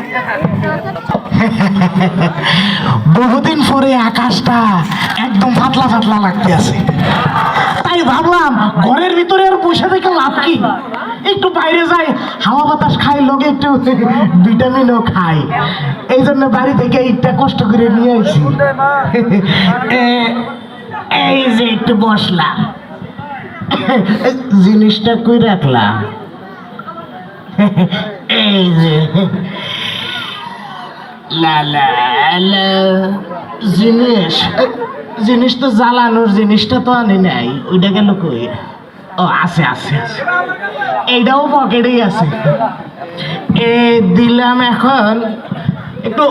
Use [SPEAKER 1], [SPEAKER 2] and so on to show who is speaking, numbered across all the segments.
[SPEAKER 1] বহুদিন পরে আকাশটা একদম ফাতলা ফাতলা লাগতে আছে। তাই ভাবলাম, ঘরের ভিতরে আর বসে থেকে লাভ কি? একটু বাইরে যাই, হাওয়া বাতাস খাই, লগে একটু ভিটামিনও খাই। এই জন্য বাড়ি থেকে একটা কষ্ট করে নিয়ে আসি এই যে একটু বসলাম। জিনিসটা কই রাখলাম? এই যে। লা লা জিনিস। জিনিস তো জ্বালানোর জিনিসটা তো আনি নাই, ওইটা গেল কই? ও, আছে আছে আছে। এইটাও পকেটেই আছে। এ, দিলাম এখন একটু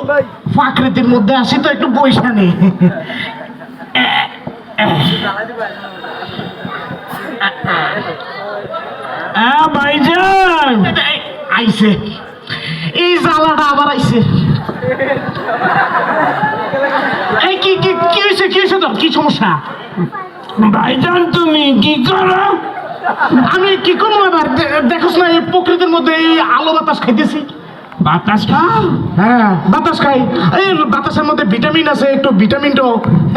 [SPEAKER 1] প্রাকৃতির মধ্যে আসি তো, একটু পয়সা নেই ভাইজান! আইছে। এই কি কি কি হয়েছে কি হয়েছে তোর? কি সমস্যা?
[SPEAKER 2] ভাইজান তুমি কি করো?
[SPEAKER 1] আমি কি করব এবার? দেখোস না এই প্রকৃতির মধ্যে এই আলো বাতাস খাইতেছি।
[SPEAKER 2] বাতাস খাও?
[SPEAKER 1] হ্যাঁ বাতাস খাই। এই বাতাসের মধ্যে ভিটামিন আছে একটু ভিটামিনটাও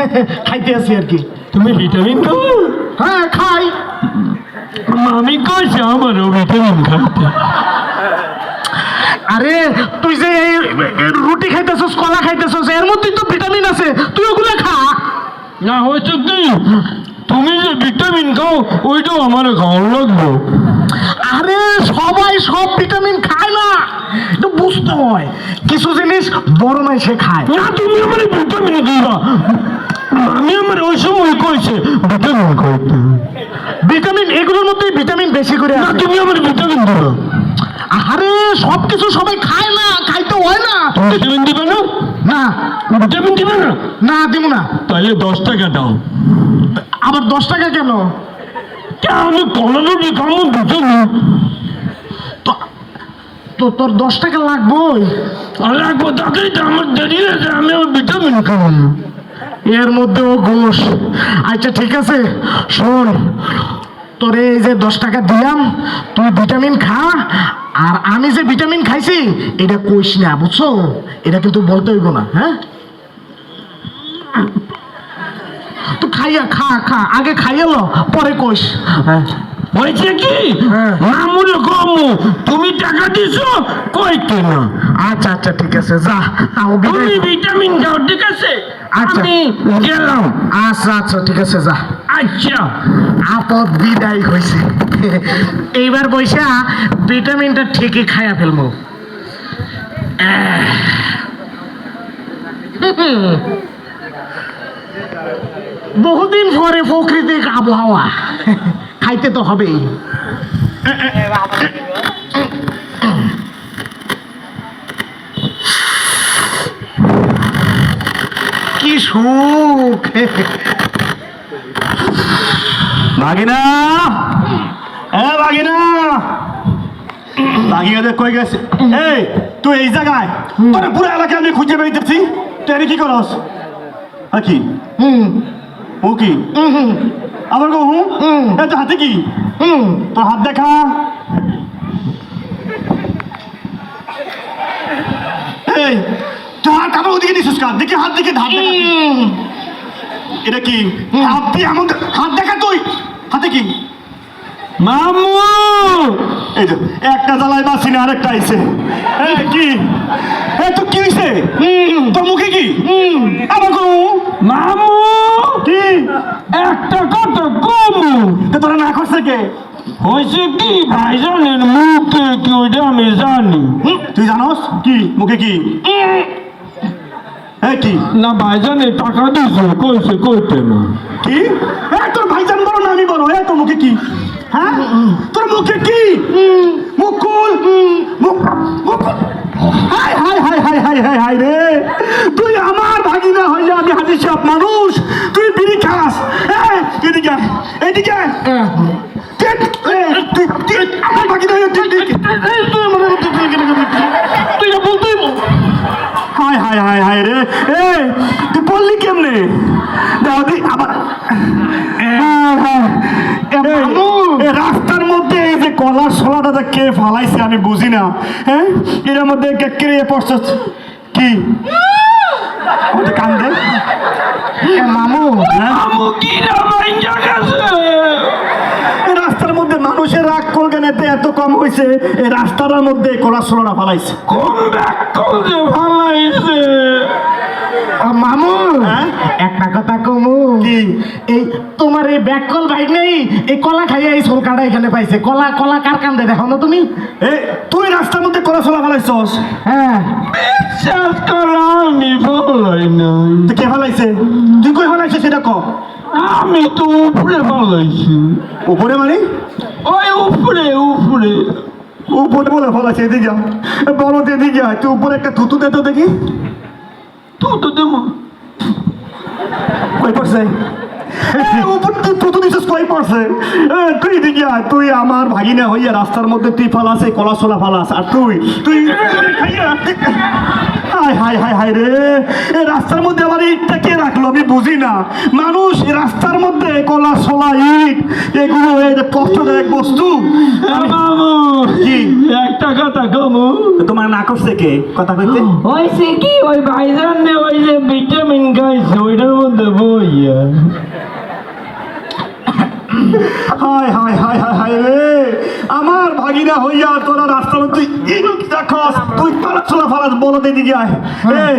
[SPEAKER 1] খাইতে আছি আর কি।
[SPEAKER 2] তুমি ভিটামিন খাও?
[SPEAKER 1] হ্যাঁ খাই।
[SPEAKER 2] আমি কইছি আমারও ভিটামিন খাইতে।
[SPEAKER 1] আরে তুই যে এই রুটি খাইতেছস কলা খাইতেছস এর মধ্যে তো ভিটামিন আছে তুই ওগুলো খা।
[SPEAKER 2] না হয়তো তুমি যে ভিটামিন খাও ওইটাও আমার খাওয়ার লাগবে।
[SPEAKER 1] আরে সবাই সব ভিটামিন খায় না। একটু বুঝতে হয় কিছু জিনিস বড় মাইসে খায়।
[SPEAKER 2] না তুমি আমার ভিটামিন দিবা আমি আমার ওই সময় কইছে ভিটামিন খাইতে।
[SPEAKER 1] ভিটামিন এগুলোর মধ্যে ভিটামিন বেশি করে
[SPEAKER 2] না তুমি আমার ভিটামিন দিবা
[SPEAKER 1] সবাই খায় না খাইতে হয় না।
[SPEAKER 2] ভিটামিন দিবে না?
[SPEAKER 1] না।
[SPEAKER 2] ভিটামিন দিবে না?
[SPEAKER 1] না দিব না।
[SPEAKER 2] তাহলে দশ টাকা দাও।
[SPEAKER 1] আবার দশ টাকা কেন?
[SPEAKER 2] আমি পনেরো আমার ভিটামিন
[SPEAKER 1] তো- তোর দশ টাকা লাগবেই।
[SPEAKER 2] আর লাগবো তাতেই তো আমার দেরি আছে আমি আমার ভিটামিন খাব
[SPEAKER 1] এর মধ্যেও ঘুষ। আচ্ছা ঠিক আছে। শোন তোর এই যে দশ টাকা দিলাম তুই ভিটামিন খা আর আমি যে ভিটামিন খাইছি, এটা কইস না, বুঝছ? এটা কিন্তু বলতে হইব না হ্যাঁ? তো খাইয়া খা খা, আগে খাইয়া লো, পরে কইস হ্যাঁ?
[SPEAKER 2] হয়েছে কি?
[SPEAKER 1] হ্যাঁ।
[SPEAKER 2] মামুল কমু তুমি টাকা দিছো? কইতে না
[SPEAKER 1] আচ্ছা আচ্ছা ঠিক আছে যা
[SPEAKER 2] তুমি ভিটামিন খাও ঠিক আছে?
[SPEAKER 1] আচ্ছা।
[SPEAKER 2] আমি গেলাম।
[SPEAKER 1] আচ্ছা আচ্ছা ঠিক আছে যা।
[SPEAKER 2] আচ্ছা।
[SPEAKER 1] আপদ বিদায় হয়েছে। এইবার বৈশা ভিটামিনটা ঠিকই খায়া ফেলব। বহুদিন পরে প্রাকৃতিক আবহাওয়া। খাইতে তো হবেই। কি সুখ।
[SPEAKER 3] ভাগিনা। এ ভাগিনা। ভাগিনাদের কই গেছে। এই তুই এই জায়গায়? তোর পুরো এলাকায় আমি খুঁজে বেরিয়েছি তুই কি করস? হ্যাঁ কি? ও কি? আবার গো হুম?
[SPEAKER 1] হুম।
[SPEAKER 3] এ তো হাতে কি?
[SPEAKER 1] হুম।
[SPEAKER 3] তোর হাত দেখা। এই তুই হাত ওদিকে দিছিস কার দেখি হাত দেখে হাত দেখা এটা কি? হাত দিয়ে এমন হাত দেখা তুই। হাতে কি?
[SPEAKER 2] মামু!
[SPEAKER 3] এই তো একটা জ্বালায় বাসি না আরেকটা আইছে। এই কি? এ তো কি হইছে? তোর মুখে কি? আবার গো
[SPEAKER 2] মামু!
[SPEAKER 3] কি?
[SPEAKER 2] একটা কথা কমু।
[SPEAKER 3] তোরা না করছে কে?
[SPEAKER 2] হয়েছে কি? ভাইজানের মুখে কি ওইটা আমি জানি।
[SPEAKER 3] তুই জানোস? কি? মুখে কি? কি?
[SPEAKER 2] না ভাইজানে টাকা দিছে কইছে কইতে না।
[SPEAKER 3] কি? এ তোর ভাইজান বড় না আমি এ তোর মুখে কি? হ্যাঁ? তোর মুখে কি? মুখ খুল। হাই হাই হাই হাই হাই হাই হাই রে। তুই সব মানুষ তুই বিড়ি খাস হ্যাঁ এদিকে এদিকে হাই হাই হাই হাই রে। এ তুই বললি কেমনে? দাদি আবার হ্যাঁ, হ্যাঁ। এ রাস্তার মধ্যে এই যে কলার ছোলাটা কে ফালাইছে আমি বুঝি না হ্যাঁ? এর মধ্যে কে- পড়ছে কি? কান্দে
[SPEAKER 1] মামু।
[SPEAKER 3] হ্যাঁ?
[SPEAKER 2] কি
[SPEAKER 3] রাস্তার মধ্যে মানুষের রাগ এত কম হয়েছে এই রাস্তাটার মধ্যে ফালাইছে।
[SPEAKER 2] কোন
[SPEAKER 1] মামু।
[SPEAKER 3] হ্যাঁ?
[SPEAKER 1] একটা কথা কমু।
[SPEAKER 3] কি?
[SPEAKER 1] এই তোমার এই কল ভাই নেই এই কলা খাইয়া এই সরকারটা এখানে পাইছে। কলা কলা কার কান্দে দেখো না তুমি।
[SPEAKER 3] তুই রাস্তার মধ্যে কলা ছোলা ফালাইছস?
[SPEAKER 1] হ্যাঁ।
[SPEAKER 2] বিশ্বাস করো আমি ফালাই নাই।
[SPEAKER 3] তো কে ফালাইছে? তুই কই ফালাইছিস সেটা ক?
[SPEAKER 2] আমি তো উপরে ফালাইছি।
[SPEAKER 3] উপরে মানে?
[SPEAKER 2] ওই উপরে উপরে।
[SPEAKER 3] উপরে বলে ফলাইছে এদিকে। বলো এদিকে আয়। তুই উপরে একটা থুতু দে তো দেখি।
[SPEAKER 2] তো তো দেবো।
[SPEAKER 3] কই পড়ছে? তুই তুই আমার ভাগিনা হইয়া রাস্তার মধ্যে তুই ফালাস এই কলা ছোলা ফালাস আর তুই তুই রে রাস্তার মধ্যে আবার ইটটা কে রাখল আমি বুঝি না। মানুষ রাস্তার মধ্যে কলা ছোলা ইট এগুলো কষ্টদায়ক বস্তু। কি?
[SPEAKER 2] একটা কথা কমু।
[SPEAKER 3] তোমার না করছে কে? কথা কইতে?
[SPEAKER 2] হয়েছে কি? ওই ভাইজান ওই যে ভিটামিন খাইছে ওইটার মধ্যে বইয়া।
[SPEAKER 3] হায় হায় হায় হায় হায় রে। আমার ভাগিনা হইয়া তোরা রাস্তার তুই দেখস তুই চলা ফালাস বলো দিকে আয়। এই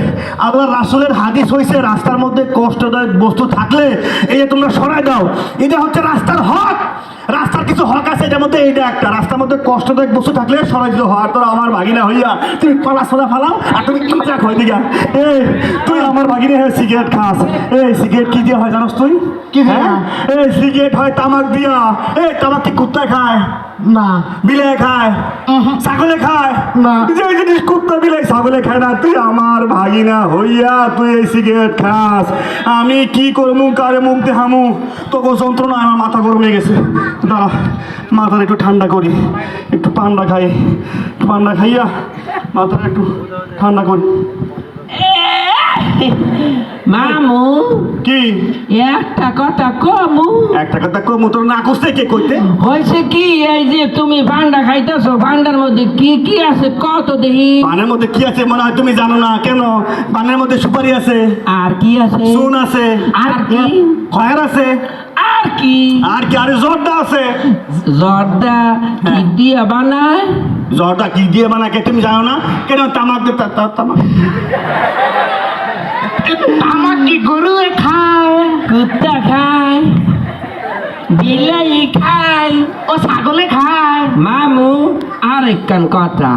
[SPEAKER 3] আল্লাহ রাসুলের হাদিস হইছে রাস্তার মধ্যে কষ্টদায়ক বস্তু থাকলে এই যে তোমরা সরাই দাও এটা হচ্ছে রাস্তার হক। রাস্তার কিছু হক আছে এটার মধ্যে এইটা একটা রাস্তার মধ্যে কষ্ট কষ্টদায়ক বস্তু থাকলে সরাই হওয়ার তোরা আমার ভাগিনা হইয়া তুমি কলা সোলা ফালাও আর তুমি কি চাক হয়ে আয়। এই তুই আমার ভাগিনা হয়ে সিগারেট খাস এই সিগারেট কি দিয়ে হয় জানোস তুই
[SPEAKER 1] কি দিয়ে?
[SPEAKER 3] হ্যাঁ? এই সিগারেট হয় তামাক দিয়া এই তামাক কি কুত্তা খায়
[SPEAKER 1] না।
[SPEAKER 3] বিলে খায়। ছাগলে খায়।
[SPEAKER 1] না।
[SPEAKER 3] যে জিনিস কুত্তা বিলে ছাগলে খায় না তুই আমার ভাগিনা হইয়া তুই এই সিগারেট খাস। আমি কি করব কারে মুখ দেখামু? তোকে যন্ত্রণা আমার মাথা গরম গেছে। দাঁড়া মাথার একটু ঠান্ডা করি। একটু পান্ডা খাই। একটু পান্ডা খাইয়া মাথাটা একটু ঠান্ডা করি।
[SPEAKER 2] মামু।
[SPEAKER 3] কি?
[SPEAKER 2] একটা কথা কমু।
[SPEAKER 3] একটা কথা কমু তোর না করছে কে কইতে?
[SPEAKER 2] হয়েছে কি এই যে তুমি ভান্ডা খাইতেছো ভান্ডার মধ্যে কি কি আছে কত দেখি।
[SPEAKER 3] পানের মধ্যে কি আছে মনে হয় তুমি জানো না কেন? পানের মধ্যে সুপারি আছে।
[SPEAKER 2] আর কি আছে?
[SPEAKER 3] চুন আছে।
[SPEAKER 2] আর কি?
[SPEAKER 3] খয়ের আছে।
[SPEAKER 2] আর কি?
[SPEAKER 3] আর কি? আর জর্দা আছে।
[SPEAKER 2] জর্দা কি দিয়া বানায়?
[SPEAKER 3] জর্দা কি দিয়ে বানাকে তুমি জানো না? কেন তামাক দিয়ে তা- তা- তামাক
[SPEAKER 1] আমার কি গরু খায়?
[SPEAKER 2] কুত্তা খায় বিলাই খায়
[SPEAKER 1] ও ছাগলে খায়?
[SPEAKER 2] মামু আর একখান কথা।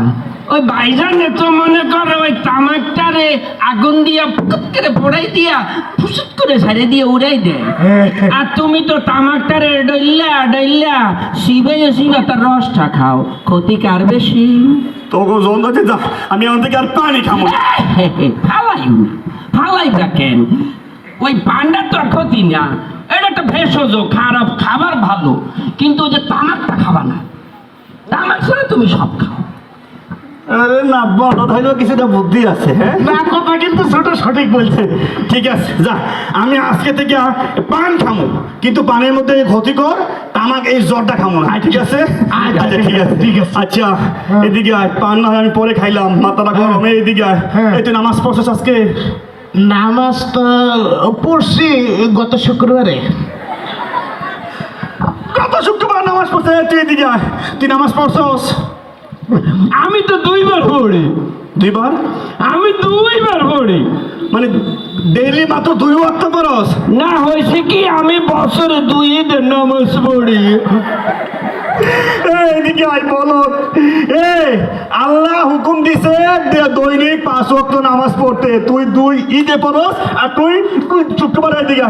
[SPEAKER 2] ওই ভাইজানে তো মনে করে ওই তামাকটারে আগুন দিয়া ফুকুত করে পড়াই দিয়া ফুসুত করে সারে দিয়ে উড়াই দেয়। আর তুমি তো তামাকটারে ডইল্লা ডইল্লা শিবে শিবা তার রসটা খাও ক্ষতি কার বেশি?
[SPEAKER 3] তোকে জন্দাতে যা আমি আমার থেকে আর পানি খাব
[SPEAKER 2] ফালাই ফালাই দেখেন ওই পান্ডার তো আর ক্ষতি না এটা একটা ভেষজ খারাপ খাবার ভালো কিন্তু ওই যে তামাকটা খাবা না। তামাক ছাড়া তুমি সব খাও।
[SPEAKER 3] আরে না বড় হইলেও কিছুটা বুদ্ধি আছে হ্যাঁ?
[SPEAKER 1] না কথা কিন্তু ছোট সঠিক বলছে।
[SPEAKER 3] ঠিক আছে যা আমি আজকে থেকে পান খামো কিন্তু পানের মধ্যে ক্ষতিকর তামাক এই জ্বরটা খামো না ঠিক আছে?
[SPEAKER 1] আচ্ছা,
[SPEAKER 3] ঠিক আছে।
[SPEAKER 1] ঠিক আছে।
[SPEAKER 3] আচ্ছা এদিকে আয় পান না হয় আমি পরে খাইলাম মাথাটা গরম এদিকে আয়।
[SPEAKER 1] হ্যাঁ।
[SPEAKER 3] এই তুই নামাজ পড়ছিস আজকে?
[SPEAKER 1] নামাজ তো পড়ছি গত শুক্রবারে।
[SPEAKER 3] কত শুক্রবার নামাজ পড়ছে তুই এদিকে আয়। তুই নামাজ পড়ছস?
[SPEAKER 2] আমি তো দুইবার পড়ি।
[SPEAKER 3] দুইবার?
[SPEAKER 2] আমি দুইবার পড়ি।
[SPEAKER 3] মানে ডেইলি মাত্র দুই ওয়াক্ত পড়স?
[SPEAKER 2] না হয়েছে কি আমি বছরে দুই ঈদের নামাজ পড়ি।
[SPEAKER 3] এদিকে বলো। আল্লাহ হুকুম দিছে দৈনিক পাঁচ ওয়াক্ত নামাজ পড়তে। তুই দুই ঈদে পড়স আর তুই তুই শুক্রবার এদিকে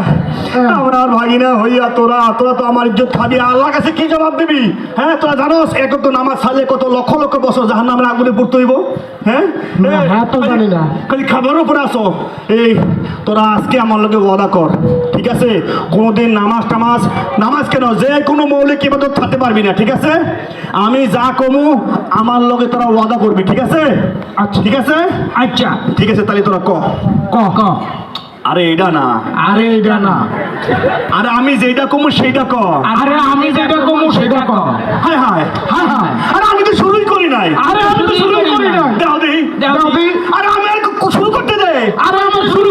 [SPEAKER 3] আমরা আর ভাগিনা হইয়া তোরা তোরা তো আমার ইজ্জত খাবি। আল্লাহ কাছে কি জবাব দিবি? হ্যাঁ তোরা জানোস এক তো নামাজ ছাড়লে কত লক্ষ লক্ষ বছর জাহান্ন নামের আগুনে পড়তে হইব। হ্যাঁ?
[SPEAKER 1] না,
[SPEAKER 3] এই,
[SPEAKER 1] হ্যাঁ তো জানি না।
[SPEAKER 3] খালি খাবারের উপরে আসো। এই তোরা আজকে আমার লোকে ওয়াদা কর ঠিক আছে? কোনোদিন নামাজ টামাজ নামাজ কেন? যে কোনো মৌলিক ইবাদত থাকতে পারবি না ঠিক আছে? আমি যা কমু আমার লগে তোরা ওয়াদা করবি ঠিক আছে? আচ্ছা। ঠিক আছে?
[SPEAKER 2] আচ্ছা।
[SPEAKER 3] ঠিক আছে তাহলে তোরা ক।
[SPEAKER 1] ক ক।
[SPEAKER 3] আরে এটা না।
[SPEAKER 1] আরে এটা না।
[SPEAKER 3] আরে আমি যেটা কমু সেইটা ক।
[SPEAKER 1] আরে আমি যেটা কমু সেটা ক।
[SPEAKER 3] নাই।
[SPEAKER 2] আরে আমি শুরু করি না
[SPEAKER 3] দাও দি। আরে আমি শুরু করতে দে।
[SPEAKER 1] আরে আমি শুরু